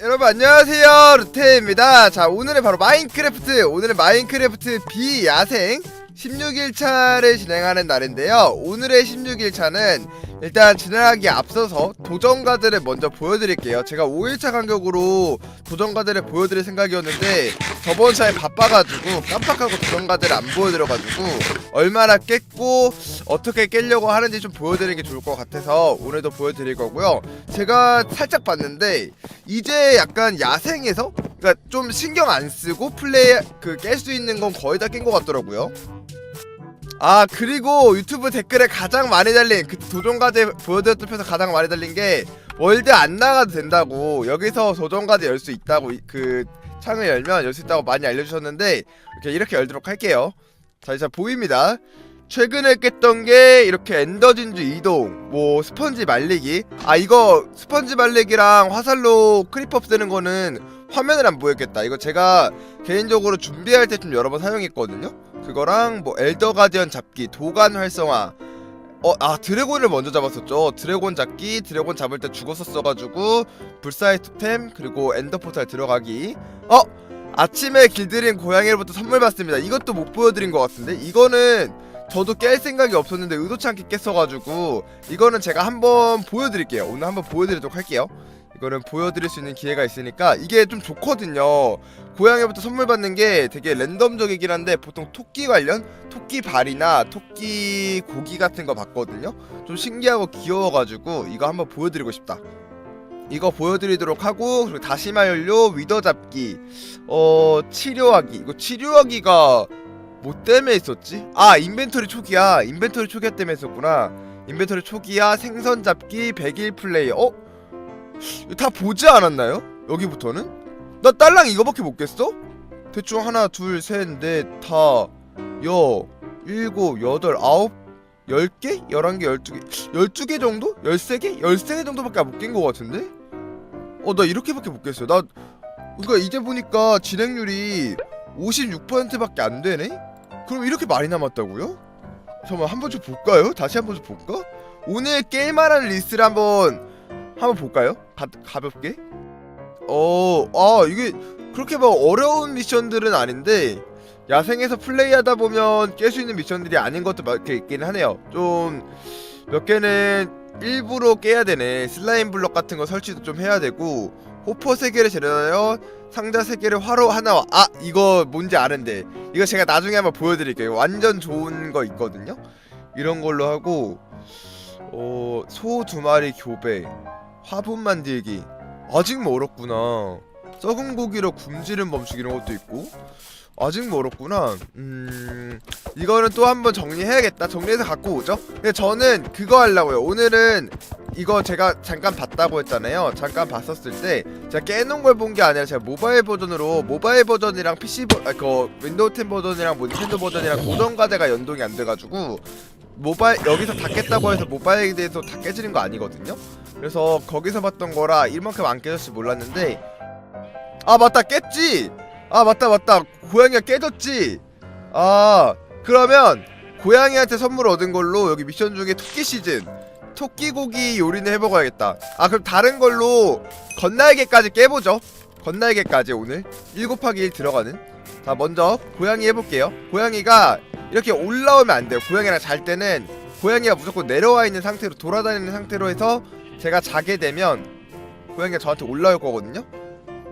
여러분 안녕하세요. 루테입니다. 자 오늘은 바로 마인크래프트 오늘은 마인크래프트 비야생 16일차를 진행하는 날인데요. 오늘의 16일차는 일단 진행하기에 앞서서 도전가들을 먼저 보여드릴게요 제가 5일차 간격으로 도전가들을 보여드릴 생각이었는데 저번 차에 바빠가지고 깜빡하고 도전가들을 안 보여드려가지고 얼마나 깼고 어떻게 깰려고 하는지 좀 보여드리는 게 좋을 것 같아서 오늘도 보여드릴 거고요 제가 살짝 봤는데 이제 약간 야생에서 그러니까 좀 신경 안 쓰고 플레이 그 깰 수 있는 건 거의 다 깬 것 같더라고요. 아 그리고 유튜브 댓글에 가장 많이 달린 그 도전과제 보여드렸던 편에서 가장 많이 달린 게 월드 안 나가도 된다고 여기서 도전과제 열 수 있다고 이- 그 창을 열면 열 수 있다고 많이 알려주셨는데 이렇게 이렇게 열도록 할게요. 자 이제 보입니다. 최근에 깼던 게 이렇게 엔더진주 이동, 뭐 스펀지 말리기. 아 이거 스펀지 말리기랑 화살로 크리퍼 없애는 거는 화면을 안 보였겠다. 이거 제가 개인적으로 준비할 때 좀 여러 번 사용했거든요. 그거랑 뭐 엘더 가디언 잡기, 도간 활성화. 어, 아 드래곤을 먼저 잡았었죠. 드래곤 잡기, 드래곤 잡을 때 죽었었어가지고 불사의 토템 그리고 엔더 포탈 들어가기. 어, 아침에 길들인 고양이로부터 선물 받습니다. 이것도 못 보여드린 것 같은데 이거는 저도 깰 생각이 없었는데 의도치 않게 깼어가지고 이거는 제가 한번 보여드릴게요. 오늘 한번 보여드리도록 할게요. 이거는 보여드릴 수 있는 기회가 있으니까 이게 좀 좋거든요. 고양이부터 선물 받는 게 되게 랜덤적이긴 한데 보통 토끼 관련 토끼 발이나 토끼 고기 같은 거 받거든요. 좀 신기하고 귀여워가지고 이거 한번 보여드리고 싶다. 이거 보여드리도록 하고 그리고 다시마 연료 위더 잡기 어 치료하기 이거 치료하기가 뭐 때문에 있었지? 아 인벤토리 초기야 인벤토리 초기화 때문에 했었구나 인벤토리 초기화 생선 잡기 100일 플레이 어? 다 보지 않았나요? 여기부터는? 나 딸랑 이거밖에 못 깼어? 대충 하나 둘 셋 넷 다 여 일곱 여덟 아홉 열 개? 열한 개 열두 개 열두 개 정도? 열세 개? 열세 개 정도밖에 못 깬 거 같은데? 어 나 이렇게밖에 못 깼어요 나 그러니까 이제 보니까 진행률이 56%밖에 안 되네? 그럼 이렇게 많이 남았다고요? 잠깐만 한 번 좀 볼까요? 다시 한 번 좀 볼까? 오늘 깰만한 리스트를 한번 한번 볼까요? 가, 가볍게? 어, 아 이게 그렇게 막 어려운 미션들은 아닌데 야생에서 플레이하다 보면 깰 수 있는 미션들이 아닌 것도 몇 개 있긴 하네요. 좀 몇 개는 일부러 깨야 되네. 슬라임 블럭 같은 거 설치도 좀 해야 되고 호퍼 세 개를 재련하여 상자 세 개를 화로 하나 아 이거 뭔지 아는데. 이거 제가 나중에 한번 보여드릴게요. 완전 좋은 거 있거든요? 이런 걸로 하고 어 소 두 마리 교배 화분 만들기. 아직 멀었구나. 썩은 고기로 굶지를 멈추기 이런 것도 있고 아직 멀었구나. 음 이거는 또 한번 정리해야겠다. 정리해서 갖고 오죠? 근데 저는 그거 하려고요. 오늘은 이거 제가 잠깐 봤다고 했잖아요. 잠깐 봤었을 때 제가 깨놓은 걸 본 게 아니라 제가 모바일 버전으로 모바일 버전이랑 PC 버, 아, 그 윈도우 10 버전이랑 뭐 닌텐도 버전이랑 고정 과제가 연동이 안 돼가지고 모바일 여기서 다 깼다고 해서 모바일에 대해서 다 깨지는 거 아니거든요? 그래서 거기서 봤던 거라 이만큼 안 깨졌을 몰랐는데 아 맞다. 깼지 아 맞다 맞다. 고양이가 깨졌지. 아 그러면 고양이한테 선물 얻은 걸로 여기 미션 중에 토끼 시즌 토끼 고기 요리는 해먹어야겠다. 아 그럼 다른 걸로 건날개까지 깨보죠. 건날개까지 오늘 1 곱하기 1 들어가는. 자 먼저 고양이 해볼게요. 고양이가 이렇게 올라오면 안 돼요. 고양이랑 잘 때는 고양이가 무조건 내려와 있는 상태로 돌아다니는 상태로 해서 제가 자게 되면 고양이가 저한테 올라올 거거든요.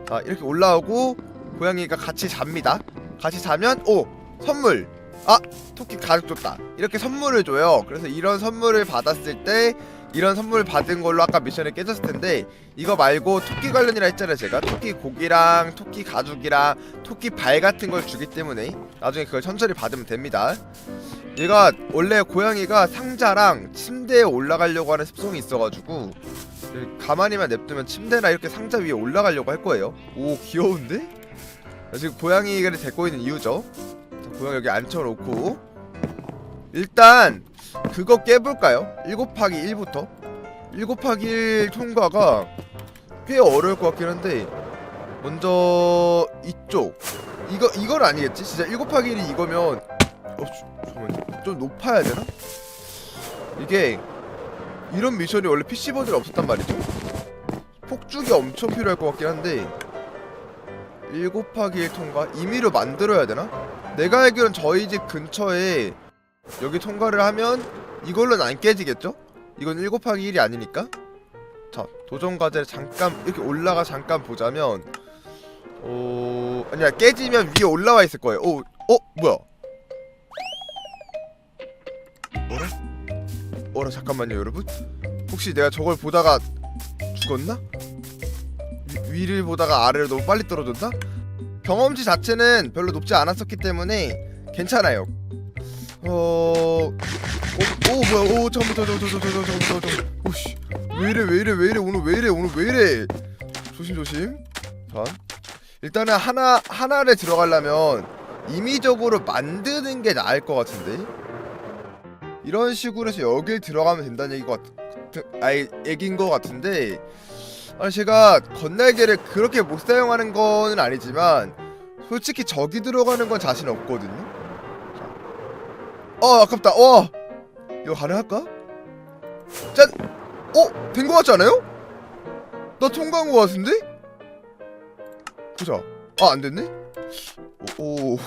자 이렇게 올라오고 고양이가 같이 잡니다. 같이 자면 오 선물. 아 토끼 가죽 줬다. 이렇게 선물을 줘요. 그래서 이런 선물을 받았을 때 이런 선물 받은 걸로 아까 미션에 깨졌을 텐데 이거 말고 토끼 관련이라 했잖아요 제가. 토끼 고기랑 토끼 가죽이랑 토끼 발 같은 걸 주기 때문에 나중에 그걸 천천히 받으면 됩니다. 얘가 원래 고양이가 상자랑 침대에 올라가려고 하는 습성이 있어가지고 가만히만 냅두면 침대나 이렇게 상자 위에 올라가려고 할 거예요. 오 귀여운데? 지금 고양이를 데리고 있는 이유죠 자, 고양이 여기 앉혀놓고 일단 그거 깨볼까요? 1 곱하기 1부터 1 곱하기 1 통과가 꽤 어려울 것 같긴 한데 먼저 이쪽 이거 이건 아니겠지? 진짜 1 곱하기 1이 이거면 어 잠깐만 좀 높아야 되나? 이게 이런 미션이 원래 PC 버전에 없었단 말이죠 폭죽이 엄청 필요할 것 같긴 한데 1 곱하기 1 통과? 임의로 만들어야 되나? 내가 알기론 저희 집 근처에 여기 통과를 하면 이걸로는 안 깨지겠죠? 이건 1 곱하기 1이 아니니까 자 도전 과제를 잠깐 이렇게 올라가 잠깐 보자면 어... 아니야 깨지면 위에 올라와 있을 거예요 오, 어? 뭐야 어라? 어라 잠깐만요 여러분 혹시 내가 저걸 보다가 죽었나? 위, 위를 보다가 아래로 너무 빨리 떨어졌나? 경험치 자체는 별로 높지 않았었기 때문에 괜찮아요. 어... 오, 오 뭐야? 오 잠깐만 잠깐만 잠깐만 잠깐만 잠깐만 오씨. 왜 이래 왜 이래 왜 이래? 오늘 왜 이래? 오늘 왜 이래? 조심 조심. 자 일단은 하나 하나를 들어가려면 임의적으로 만드는 게 나을 것 같은데? 이런 식으로 해서 여길 들어가면 된다는 얘기 같 아이 얘기인 것 같은데 아니 제가 건날개를 그렇게 못 사용하는 거는 아니지만 솔직히 저기 들어가는 건 자신 없거든요 어 아깝다 와 이거 가능할까? 짠! 어? 된 거 같지 않아요? 나 통과한 거 같은데? 보자 아 안 됐네? 오, 오.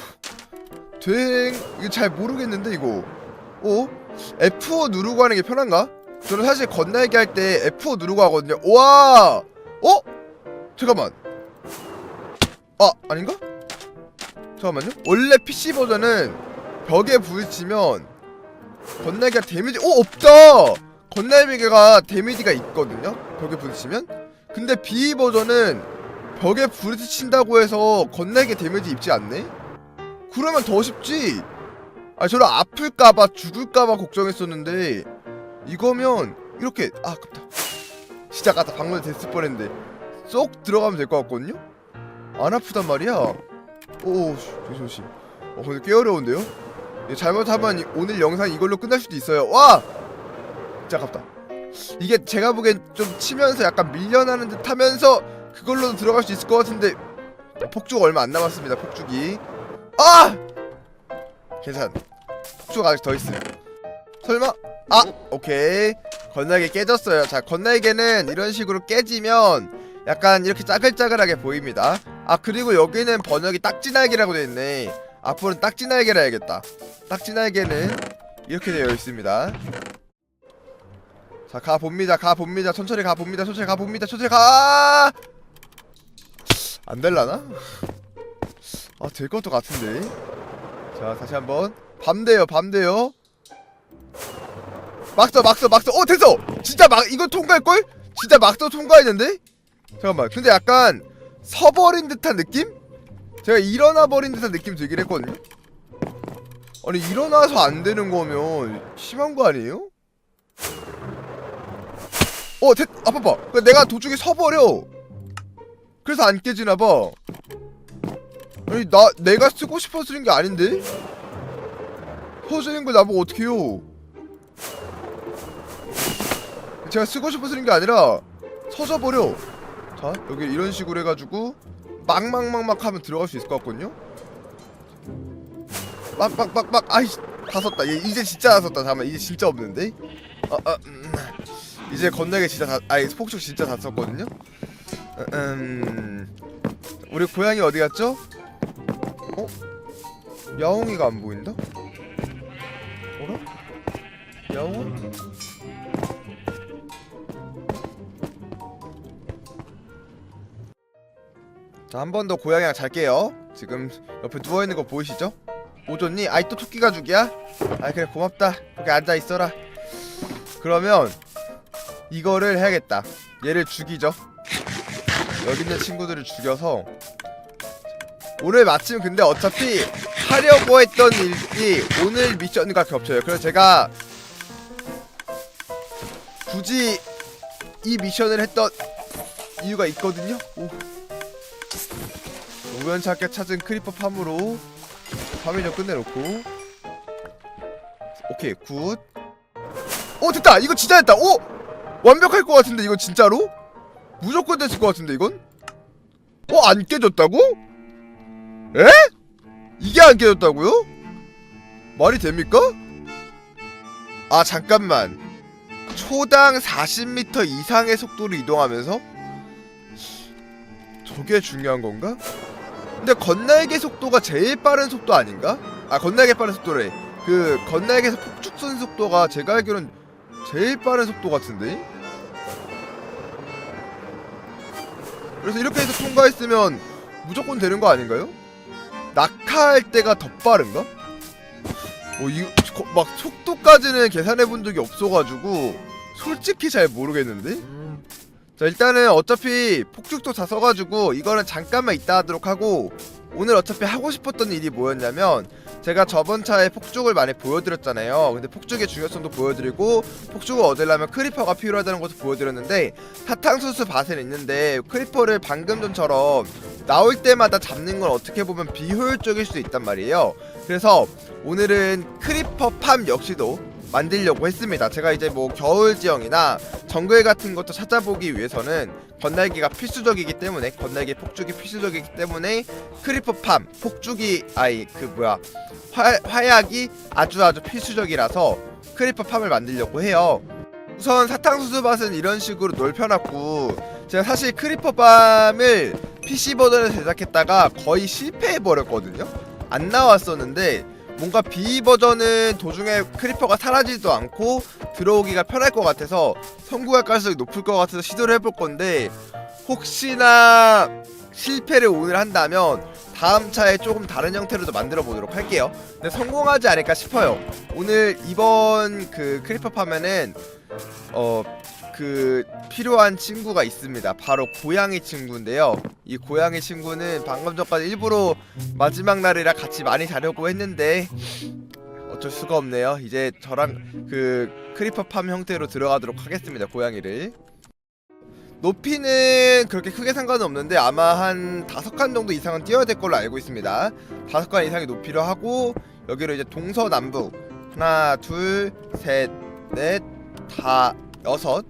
된... 이거 잘 모르겠는데 이거 어? F5 누르고 하는 게 편한가? 저는 사실 건날개 할때 F5 누르고 하거든요. 와! 어? 잠깐만. 아 아닌가? 잠깐만요. 원래 PC 버전은 벽에 부딪히면 건날개가 데미지 오 없다! 건날개가 데미지가 있거든요 벽에 부딪히면. 근데 B 버전은 벽에 부딪힌다고 해서 건날개 데미지 입지 않네? 그러면 더 쉽지? 아 저는 아플까봐 죽을까봐 걱정했었는데 이거면 이렇게 아 아깝다. 진짜 아깝다 방금 됐을 뻔했는데 쏙 들어가면 될 것 같거든요? 안 아프단 말이야. 오 조심 조심. 어 근데 꽤 어려운데요? 이거 잘못하면 이- 오늘 영상 이걸로 끝날 수도 있어요. 와! 진짜 아깝다. 이게 제가 보기엔 좀 치면서 약간 밀려나는 듯 하면서 그걸로도 들어갈 수 있을 것 같은데 어, 폭죽 얼마 안 남았습니다 폭죽이. 아! 괜찮 폭죽 아직 더 있어요 설마 아 오케이. 건날개 깨졌어요. 자 건날개는 이런 식으로 깨지면 약간 이렇게 짜글짜글하게 보입니다. 아 그리고 여기는 번역이 딱지날개라고 되어 있네. 앞으로는 딱지날개라 해야겠다. 딱지날개는 이렇게 되어 있습니다. 자 가봅니다. 가봅니다. 천천히 가봅니다. 천천히 가봅니다. 천천히 가! 안될라나? 아 될 것도 같은데. 자 다시 한번. 밤 돼요. 밤 돼요 막서 막서 막서 어 됐어 진짜 막 이거 통과할걸? 진짜 막서 통과했는데? 잠깐만 근데 약간 서버린 듯한 느낌? 제가 일어나 버린 듯한 느낌 들긴 했거든요 아니 일어나서 안 되는 거면 심한 거 아니에요? 어 됐.. 아 봐봐 그러니까 내가 도중에 서버려 그래서 안 깨지나봐 아니 나 내가 쓰고 싶어 쓰는 게 아닌데? 퍼지는 걸 나보고 어떻게 해요 제가 쓰고 싶어 쓰는 게 아니라 서져버려 자 여기 이런 식으로 해가지고 막막막막 하면 들어갈 수 있을 것 같거든요 막막막막 아이씨 다 썼다 얘 이제 진짜 다 썼다 잠깐만 이제 진짜 없는데 아, 아, 음. 이제 건너게 진짜 다 아니 폭죽 진짜 다 썼거든요 음 우리 고양이 어디 갔죠? 어? 야옹이가 안 보인다? 자, 한 번 더 고양이랑 잘게요. 지금 옆에 누워 있는 거 보이시죠? 오존니, 아이 또 토끼 가죽이야? 아이 그래 고맙다. 거기 앉아 있어라. 그러면 이거를 해야겠다. 얘를 죽이죠. 여기 있는 친구들을 죽여서 오늘 마침 근데 어차피 하려고 했던 일이 오늘 미션과 겹쳐요. 그래서 제가 굳이 이 미션을 했던 이유가 있거든요. 오. 우연찮게 찾은 크리퍼 팜으로 파밍 끝내놓고 오케이 굿. 오 됐다. 이거 진짜 됐다. 오 완벽할 것 같은데 이거 진짜로? 무조건 됐을 것 같은데 이건? 어 안 깨졌다고? 에? 이게 안 깨졌다고요? 말이 됩니까? 아 잠깐만 초당 40m 이상의 속도로 이동하면서 저게 중요한 건가? 근데 건날개 속도가 제일 빠른 속도 아닌가? 아 건날개 빠른 속도래 그 건날개에서 폭죽 쏜 속도가 제가 알기로는 제일 빠른 속도 같은데? 그래서 이렇게 해서 통과했으면 무조건 되는 거 아닌가요? 낙하할 때가 더 빠른가? 어, 이, 거- 막 속도까지는 계산해 본 적이 없어가지고 솔직히 잘 모르겠는데? 자 일단은 어차피 폭죽도 다 써가지고 이거는 잠깐만 이따 하도록 하고 오늘 어차피 하고 싶었던 일이 뭐였냐면 제가 저번 차에 폭죽을 많이 보여드렸잖아요. 근데 폭죽의 중요성도 보여드리고 폭죽을 얻으려면 크리퍼가 필요하다는 것도 보여드렸는데 사탕수수 밭은 있는데 크리퍼를 방금 전처럼 나올 때마다 잡는 건 어떻게 보면 비효율적일 수도 있단 말이에요. 그래서 오늘은 크리퍼 팜 역시도 만들려고 했습니다. 제가 이제 뭐 겨울 지형이나 정글 같은 것도 찾아보기 위해서는 건날개가 필수적이기 때문에 건날개 폭죽이 필수적이기 때문에 크리퍼 팜 폭죽이 아이 그 뭐야 화, 화약이 아주 아주 필수적이라서 크리퍼 팜을 만들려고 해요. 우선 사탕수수 밭은 이런 식으로 넓혀놨고 제가 사실 크리퍼 팜을 PC 버전에서 제작했다가 거의 실패해버렸거든요. 안 나왔었는데 뭔가 B 버전은 도중에 크리퍼가 사라지지도 않고 들어오기가 편할 것 같아서 성공할 가능성이 높을 것 같아서 시도를 해볼 건데 혹시나 실패를 오늘 한다면 다음 차에 조금 다른 형태로도 만들어 보도록 할게요. 근데 성공하지 않을까 싶어요. 오늘 이번 그 크리퍼 파면은 어 그 필요한 친구가 있습니다. 바로 고양이 친구인데요. 이 고양이 친구는 방금 전까지 일부러 마지막 날이라 같이 많이 자려고 했는데 어쩔 수가 없네요. 이제 저랑 그 크리퍼 팜 형태로 들어가도록 하겠습니다. 고양이를. 높이는 그렇게 크게 상관은 없는데 아마 한 다섯 칸 정도 이상은 뛰어야 될 걸로 알고 있습니다. 다섯 칸 이상의 높이로 하고 여기로 이제 동서남북 하나 둘 셋 넷 다 여섯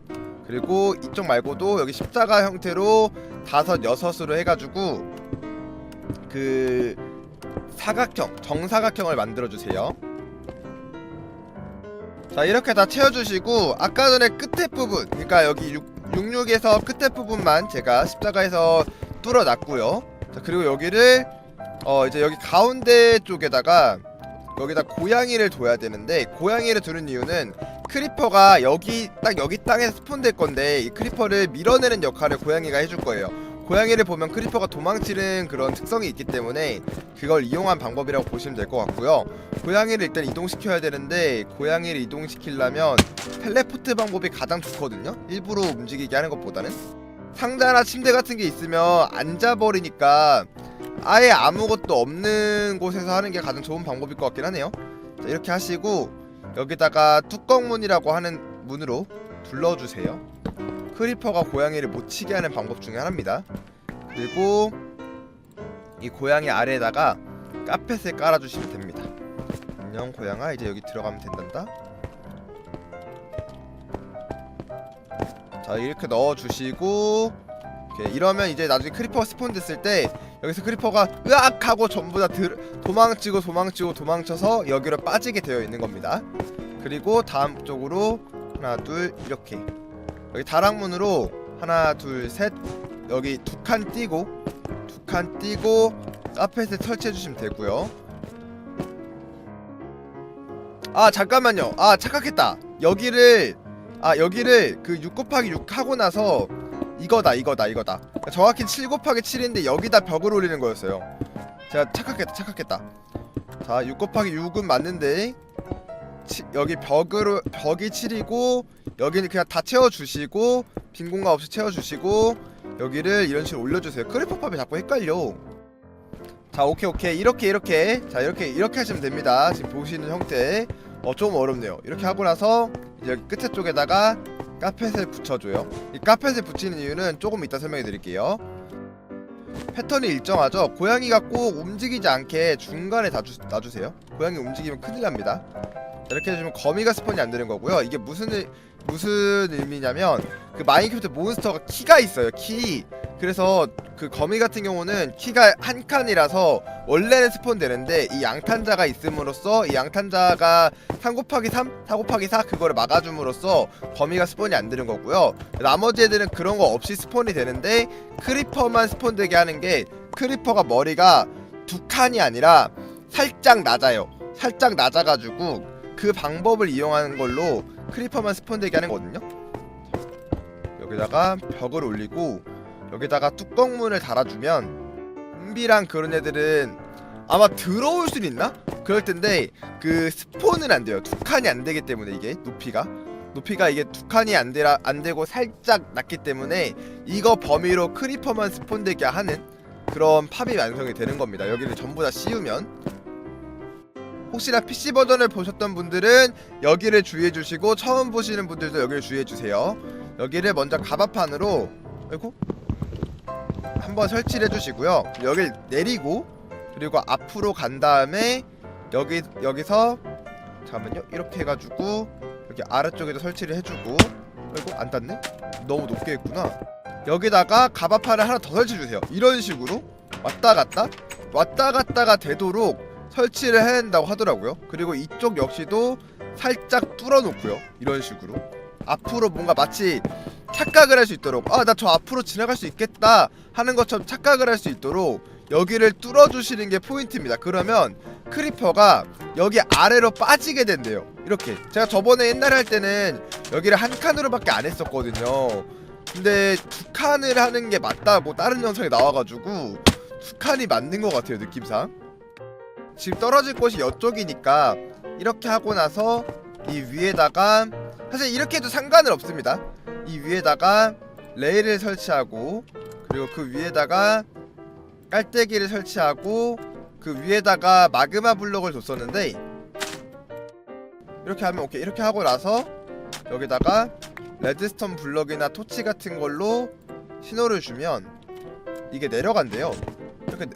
그리고 이쪽 말고도 여기 십자가 형태로 다섯 여섯으로 해가지고 그 사각형 정사각형을 만들어 주세요. 자 이렇게 다 채워주시고 아까 전에 끝에 부분 그러니까 여기 6, 66에서 끝에 부분만 제가 십자가에서 뚫어놨고요 자 그리고 여기를 어 이제 여기 가운데 쪽에다가 여기다 고양이를 둬야 되는데 고양이를 두는 이유는 크리퍼가 여기 딱 여기 땅에 스폰될 건데 이 크리퍼를 밀어내는 역할을 고양이가 해줄 거예요. 고양이를 보면 크리퍼가 도망치는 그런 특성이 있기 때문에 그걸 이용한 방법이라고 보시면 될 것 같고요. 고양이를 일단 이동시켜야 되는데 고양이를 이동시키려면 텔레포트 방법이 가장 좋거든요. 일부러 움직이게 하는 것보다는. 상자나 침대 같은 게 있으면 앉아버리니까 아예 아무것도 없는 곳에서 하는 게 가장 좋은 방법일 것 같긴 하네요. 자, 이렇게 하시고 여기다가 뚜껑문이라고 하는 문으로 둘러주세요. 크리퍼가 고양이를 못 치게 하는 방법 중에 하나입니다. 그리고 이 고양이 아래에다가 카펫을 깔아주시면 됩니다. 안녕 고양아. 이제 여기 들어가면 된단다. 자 이렇게 넣어주시고 이렇게 이러면 이제 나중에 크리퍼가 스폰 됐을 때 여기서 크리퍼가 으악 하고 전부 다 들, 도망치고 도망치고 도망쳐서 여기로 빠지게 되어 있는 겁니다. 그리고 다음 쪽으로 하나 둘 이렇게. 여기 다락문으로 하나 둘 셋. 여기 두 칸 띄고 두 칸 띄고 카펫에 설치해 주시면 되고요. 아 잠깐만요. 아 착각했다. 여기를 아 여기를 그6 곱하기 6 하고 나서 이거다 이거다 이거다. 정확히 7 곱하기 7인데 여기다 벽을 올리는 거였어요. 제가 착각했다 착각했다. 자6 곱하기 6은 맞는데 치, 여기 벽으로 벽이 7이고 여기는 그냥 다 채워주시고 빈 공간 없이 채워주시고 여기를 이런 식으로 올려주세요. 크리퍼팝이 자꾸 헷갈려. 자 오케이 오케이. 이렇게 이렇게. 자 이렇게 이렇게 하시면 됩니다. 지금 보시는 형태. 어 좀 어렵네요. 이렇게 하고 나서 이제 끝에 쪽에다가 카펫을 붙여줘요. 이 카펫을 붙이는 이유는 조금 이따 설명해 드릴게요. 패턴이 일정하죠? 고양이가 꼭 움직이지 않게 중간에 놔주, 놔주세요. 고양이 움직이면 큰일 납니다 이렇게 해주면 거미가 스폰이 안 되는 거고요. 이게 무슨 의- 무슨 의미냐면 그 마인크래프트 몬스터가 키가 있어요. 키. 그래서 그 거미 같은 경우는 키가 한 칸이라서 원래는 스폰 되는데 이 양탄자가 있음으로써 이 양탄자가 3 곱하기 3, 4 곱하기 4 그거를 막아줌으로써 거미가 스폰이 안 되는 거고요. 나머지 애들은 그런 거 없이 스폰이 되는데 크리퍼만 스폰 되게 하는 게 크리퍼가 머리가 두 칸이 아니라 살짝 낮아요. 살짝 낮아가지고 그 방법을 이용하는 걸로 크리퍼만 스폰되게 하는 거거든요. 여기다가 벽을 올리고 여기다가 뚜껑문을 달아주면 좀비랑 그런 애들은 아마 들어올 수는 있나? 그럴 텐데 그 스폰은 안 돼요. 두 칸이 안 되기 때문에 이게 높이가 높이가 이게 두 칸이 안 되라 안 되고 살짝 낮기 때문에 이거 범위로 크리퍼만 스폰되게 하는 그런 팝이 완성이 되는 겁니다. 여기를 전부 다 씌우면 혹시나 PC 버전을 보셨던 분들은 여기를 주의해 주시고 처음 보시는 분들도 여기를 주의해 주세요. 여기를 먼저 가바판으로 아이고 한번 설치를 해 주시고요. 여길 내리고 그리고 앞으로 간 다음에 여기 여기서 잠깐만요. 이렇게 해 가지고 여기 아래쪽에도 설치를 해 주고 아이고 안 닿네. 너무 높게 했구나. 여기다가 가바판을 하나 더 설치해 주세요. 이런 식으로 왔다 갔다 왔다 갔다가 되도록 설치를 해야 된다고 하더라고요. 그리고 이쪽 역시도 살짝 뚫어 놓고요. 이런 식으로 앞으로 뭔가 마치 착각을 할 수 있도록 아 나 저 앞으로 지나갈 수 있겠다 하는 것처럼 착각을 할 수 있도록 여기를 뚫어 주시는 게 포인트입니다. 그러면 크리퍼가 여기 아래로 빠지게 된대요. 이렇게 제가 저번에 옛날에 할 때는 여기를 한 칸으로밖에 안 했었거든요. 근데 두 칸을 하는 게 맞다고 다른 영상에 나와가지고 두 칸이 맞는 것 같아요 느낌상. 지금 떨어질 곳이 이쪽이니까 이렇게 하고 나서 이 위에다가 사실 이렇게 해도 상관은 없습니다. 이 위에다가 레일을 설치하고 그리고 그 위에다가 깔때기를 설치하고 그 위에다가 마그마 블록을 뒀었는데 이렇게 하면 오케이 이렇게 하고 나서 여기다가 레드스톤 블럭이나 토치 같은 걸로 신호를 주면 이게 내려간대요. 이렇게?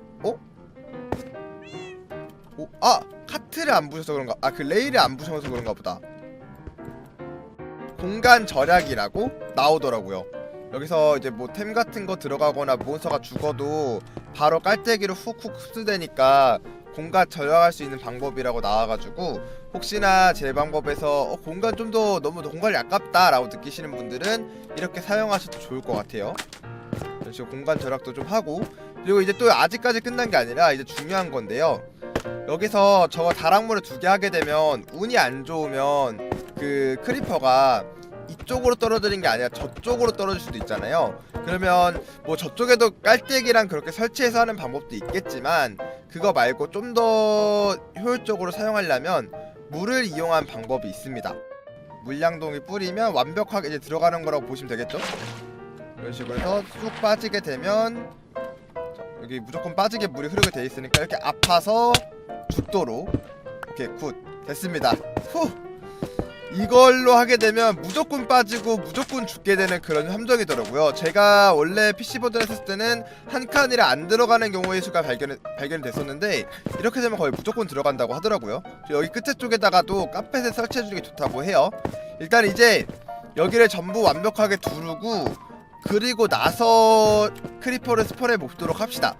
오, 아 카트를 안 부셔서 그런가? 아 그 레일을 안 부셔서 그런가 보다. 공간 절약이라고 나오더라고요. 여기서 이제 뭐 템 같은 거 들어가거나 몬스터가 죽어도 바로 깔때기로 훅훅 흡수되니까 공간 절약할 수 있는 방법이라고 나와가지고 혹시나 제 방법에서 어, 공간 좀 더 너무 공간이 아깝다 라고 느끼시는 분들은 이렇게 사용하셔도 좋을 것 같아요. 식으로 공간 절약도 좀 하고 그리고 이제 또 아직까지 끝난 게 아니라 이제 중요한 건데요. 여기서 저거 다락물을 두 개 하게 되면 운이 안 좋으면 그 크리퍼가 이쪽으로 떨어지는 게 아니라 저쪽으로 떨어질 수도 있잖아요. 그러면 뭐 저쪽에도 깔때기랑 그렇게 설치해서 하는 방법도 있겠지만 그거 말고 좀 더 효율적으로 사용하려면 물을 이용한 방법이 있습니다. 물량동이 뿌리면 완벽하게 이제 들어가는 거라고 보시면 되겠죠? 이런 식으로 해서 쑥 빠지게 되면 자, 여기 무조건 빠지게 물이 흐르게 돼 있으니까 이렇게 아파서 죽도록 오케이 굿 됐습니다. 후! 이걸로 하게 되면 무조건 빠지고 무조건 죽게 되는 그런 함정이더라고요. 제가 원래 PC 버전 했을 때는 한 칸이라 안 들어가는 경우의 수가 발견, 발견이 됐었는데 이렇게 되면 거의 무조건 들어간다고 하더라고요. 여기 끝에 쪽에다가도 카펫을 설치해주는 게 좋다고 해요. 일단 이제 여기를 전부 완벽하게 두르고 그리고 나서 크리퍼를 스폰해 보도록 합시다.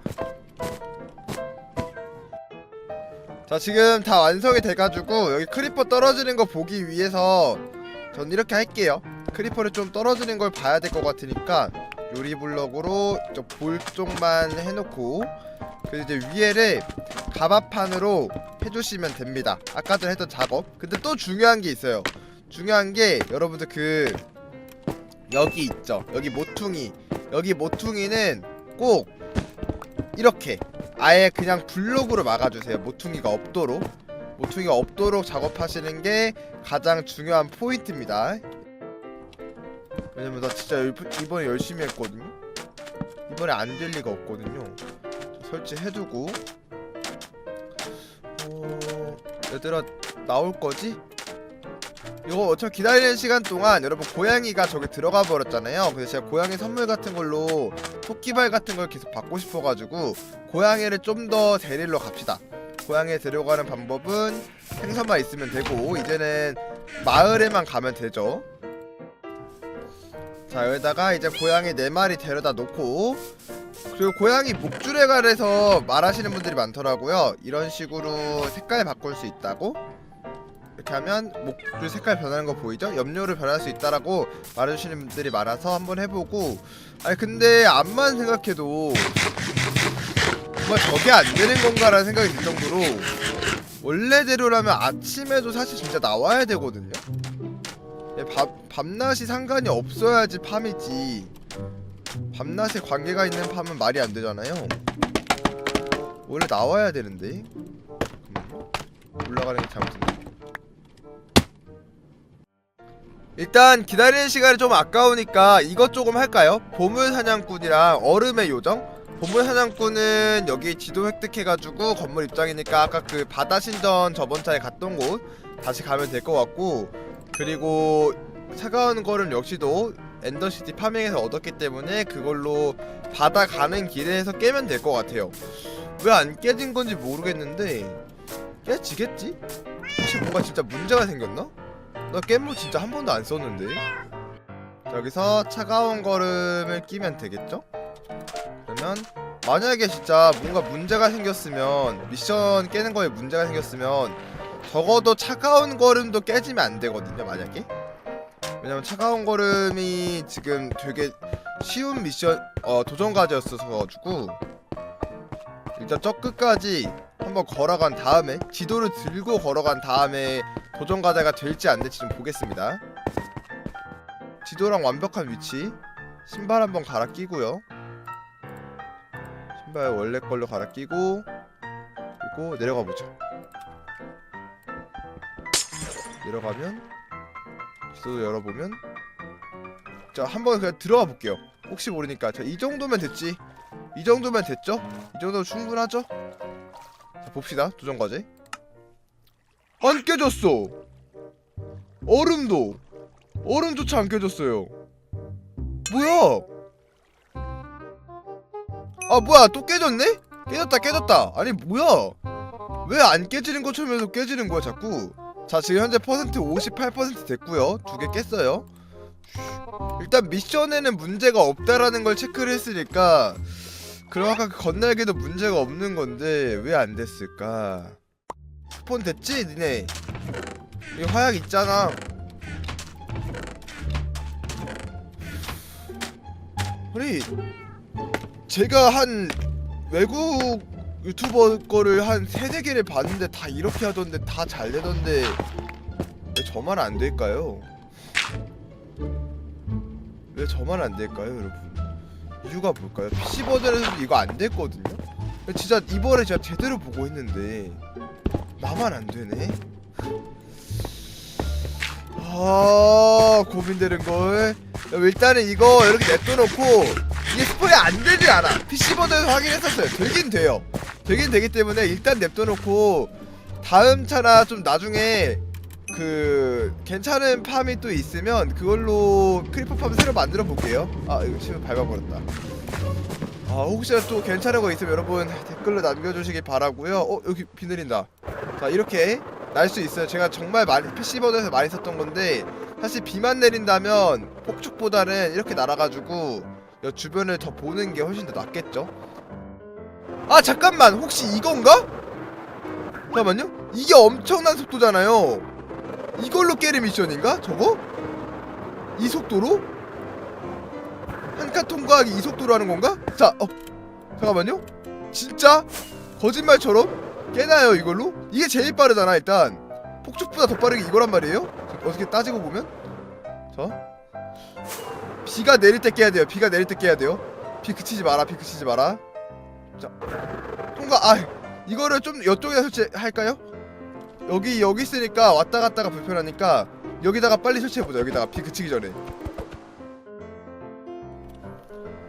자 지금 다 완성이 돼가지고 여기 크리퍼 떨어지는 거 보기 위해서 전 이렇게 할게요. 크리퍼를 좀 떨어지는 걸 봐야 될 것 같으니까 요리 블럭으로 저볼 쪽만 해놓고 그리고 이제 위에를 가바판으로 해주시면 됩니다. 아까 전에 했던 작업. 근데 또 중요한 게 있어요. 중요한 게 여러분들 그 여기 있죠. 여기 모퉁이. 여기 모퉁이는 꼭 이렇게 아예 그냥 블록으로 막아주세요. 모퉁이가 없도록. 모퉁이가 없도록 작업하시는 게 가장 중요한 포인트입니다. 왜냐면 나 진짜 일- 이번에 열심히 했거든요. 이번에 안 될 리가 없거든요. 설치해두고. 어... 얘들아 나올 거지? 이거 어차피 기다리는 시간 동안 여러분 고양이가 저기 들어가 버렸잖아요. 그래서 제가 고양이 선물 같은 걸로 토끼발 같은 걸 계속 받고 싶어가지고 고양이를 좀 더 데리러 갑시다. 고양이 데려가는 방법은 생선만 있으면 되고 이제는 마을에만 가면 되죠. 자 여기다가 이제 고양이 네 마리 데려다 놓고 그리고 고양이 목줄에 관해서 말하시는 분들이 많더라고요. 이런 식으로 색깔 바꿀 수 있다고 이렇게 하면 목줄 색깔 변하는 거 보이죠? 염료를 변할 수 있다라고 말해주시는 분들이 많아서 한번 해보고 아니 근데 암만 생각해도 정말 저게 안 되는 건가라는 생각이 들 정도로 원래대로라면 아침에도 사실 진짜 나와야 되거든요. 예, 밤, 밤낮이 상관이 없어야지 팜이지. 밤낮에 관계가 있는 팜은 말이 안 되잖아요. 원래 나와야 되는데. 잠깐만요. 올라가는 게 잘못됐네. 일단 기다리는 시간이 좀 아까우니까 이것 조금 할까요? 보물 사냥꾼이랑 얼음의 요정? 보물 사냥꾼은 여기 지도 획득해가지고 건물 입장이니까 아까 그 바다 신전 저번 차에 갔던 곳 다시 가면 될 것 같고 그리고 차가운 거는 역시도 엔더시티 파밍에서 얻었기 때문에 그걸로 바다 가는 길에서 깨면 될 것 같아요 왜 안 깨진 건지 모르겠는데 깨지겠지? 혹시 뭔가 진짜 문제가 생겼나? 나 깻모 진짜 한 번도 안 썼는데 자, 여기서 차가운 걸음을 끼면 되겠죠? 그러면 만약에 진짜 뭔가 문제가 생겼으면 미션 깨는 거에 문제가 생겼으면 적어도 차가운 걸음도 깨지면 안 되거든요 만약에 왜냐면 차가운 걸음이 지금 되게 쉬운 미션 어 도전 과제였어서 가지고 일단 저 끝까지 한번 걸어간 다음에 지도를 들고 걸어간 다음에 도전 과제가 될지 안 될지 좀 보겠습니다. 지도랑 완벽한 위치. 신발 한번 갈아 끼고요. 신발 원래 걸로 갈아 끼고 그리고 내려가 보죠. 내려가면 지도 열어보면 자 한번 그냥 들어가 볼게요. 혹시 모르니까. 자 이 정도면 됐지? 이 정도면 됐죠? 이 정도면 충분하죠? 자 봅시다. 도전 과제. 안 깨졌어. 얼음도. 얼음조차 안 깨졌어요. 뭐야? 아 뭐야? 또 깨졌네? 깨졌다 깨졌다. 아니 뭐야? 왜 안 깨지는 것처럼 해서 깨지는 거야 자꾸? 자 지금 현재 퍼센트 58% 됐고요. 두 개 깼어요. 일단 미션에는 문제가 없다라는 걸 체크를 했으니까 그럼 아까 그 건날개도 문제가 없는 건데 왜 안 됐을까 스폰 됐지 니네 여기 화약 있잖아 아니 제가 한 외국 유튜버 거를 한 세네 개를 봤는데 다 이렇게 하던데 다 잘 되던데 왜 저만 안 될까요? 왜 저만 안 될까요, 여러분? 이유가 뭘까요? PC 버전에서도 이거 안 됐거든요. 진짜 이번에 제가 제대로 보고 했는데 나만 안 되네. 아 고민되는 걸. 일단은 이거 이렇게 냅둬놓고 이게 스포이 안 되질 않아. PC 버전에서 확인했었어요. 되긴 돼요. 되긴 되기 때문에 일단 냅둬놓고 다음 차나 좀 나중에 그 괜찮은 팜이 또 있으면 그걸로 크리퍼 팜 새로 만들어 볼게요. 아 이거 지금 밟아버렸다. 아 혹시나 또 괜찮은 거 있으면 여러분 댓글로 남겨주시기 바라고요. 어 여기 비 내린다. 자 이렇게 날 수 있어요. 제가 정말 많이 PC 버전에서 많이 썼던 건데 사실 비만 내린다면 폭죽보다는 이렇게 날아가지고 여 주변을 더 보는 게 훨씬 더 낫겠죠. 아 잠깐만 혹시 이건가? 잠깐만요. 이게 엄청난 속도잖아요. 이걸로 깨는 미션인가? 저거? 이 속도로? 한칸 통과하기 이 속도로 하는 건가? 자, 어, 잠깐만요. 진짜 거짓말처럼 깨나요 이걸로? 이게 제일 빠르잖아 일단. 폭죽보다 더 빠르게 이거란 말이에요? 어떻게 따지고 보면? 자, 비가 내릴 때 깨야 돼요. 비가 내릴 때 깨야 돼요. 비 그치지 마라. 비 그치지 마라. 자, 통과. 아, 이거를 좀 이쪽에 설치할까요? 여기 여기 있으니까 왔다 갔다가 불편하니까 여기다가 빨리 설치해 보자. 여기다가 비 그치기 전에.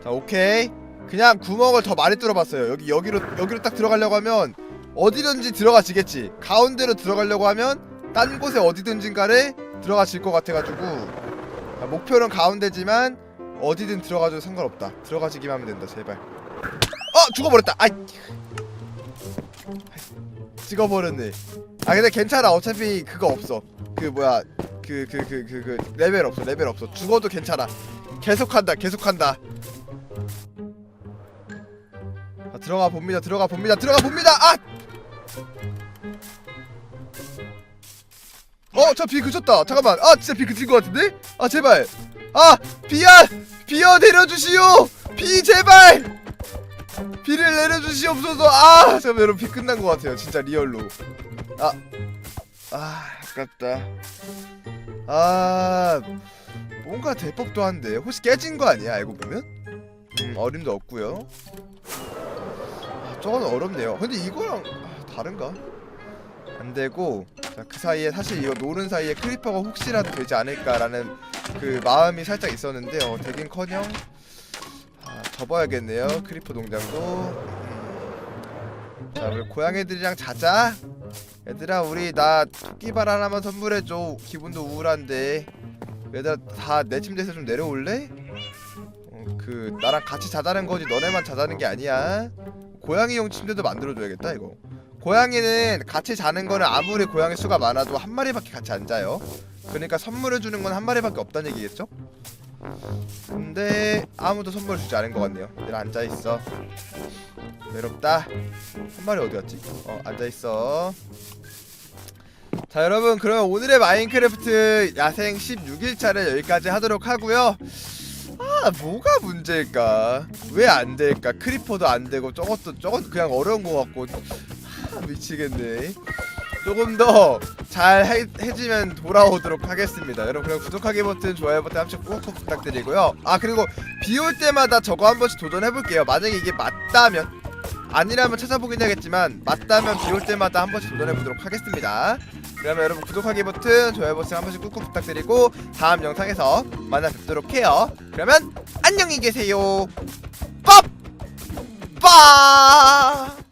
자, 오케이. 그냥 구멍을 더 많이 뚫어봤어요. 여기 여기로 여기로 딱 들어가려고 하면 어디든지 들어가지겠지. 가운데로 들어가려고 하면 딴 곳에 어디든지간에 들어가질 것 같아가지고 자, 목표는 가운데지만 어디든 들어가줘도 상관없다. 들어가지기만 하면 된다. 제발. 어 죽어버렸다. 아이. 찍어버렸네 아 근데 괜찮아 어차피 그거 없어 그 뭐야 그 그 그 그 그 레벨 없어 레벨 없어 죽어도 괜찮아 계속한다 계속한다 아, 들어가 봅니다 들어가 봅니다 들어가 봅니다 아! 어, 저 비 그쳤다. 잠깐만. 아, 진짜 비 그친 것 같은데? 아, 제발. 아, 비야, 비어 내려주시오. 비 제발. 비를 내려주시옵소서. 아, 잠깐만 여러분 비 끝난 것 같아요. 진짜 리얼로. 아, 아, 아깝다. 아, 뭔가 대법도 한데 혹시 깨진 거 아니야? 알고 보면? 음, 어림도 없고요. 아, 저건 어렵네요. 근데 이거랑 아, 다른가? 안 되고 자, 그 사이에 사실 이거 노는 사이에 크리퍼가 혹시라도 되지 않을까라는 그 마음이 살짝 있었는데 어 되긴커녕 아, 접어야겠네요 크리퍼 농장도 음. 자 우리 고양이들이랑 자자 얘들아 우리 나 토끼발 하나만 선물해줘 기분도 우울한데 얘들아 다 내 침대에서 좀 내려올래? 어, 그 나랑 같이 자자는 거지 너네만 자자는 게 아니야 고양이용 침대도 만들어줘야겠다 이거 고양이는 같이 자는 거는 아무리 고양이 수가 많아도 한 마리밖에 같이 안 자요. 그러니까 선물을 주는 건 한 마리밖에 없다는 얘기겠죠? 근데 아무도 선물 주지 않은 것 같네요. 얘들 앉아 있어. 외롭다. 한 마리 어디 갔지? 어 앉아 있어. 자 여러분 그러면 오늘의 마인크래프트 야생 16일차를 여기까지 하도록 하고요. 아 뭐가 문제일까? 왜 안 될까? 크리퍼도 안 되고 저것도 저것 그냥 어려운 것 같고 아, 미치겠네. 조금 더 잘 해지면 돌아오도록 하겠습니다. 여러분 그럼 구독하기 버튼, 좋아요 버튼 한 번씩 꾹꾹 부탁드리고요. 아 그리고 비 올 때마다 저거 한 번씩 도전해 볼게요. 만약에 이게 맞다면 아니라면 찾아보긴 하겠지만 맞다면 비 올 때마다 한 번씩 도전해 보도록 하겠습니다. 그러면 여러분 구독하기 버튼, 좋아요 버튼 한 번씩 꾹꾹 부탁드리고 다음 영상에서 만나 뵙도록 해요. 그러면 안녕히 계세요. 빠! 빠!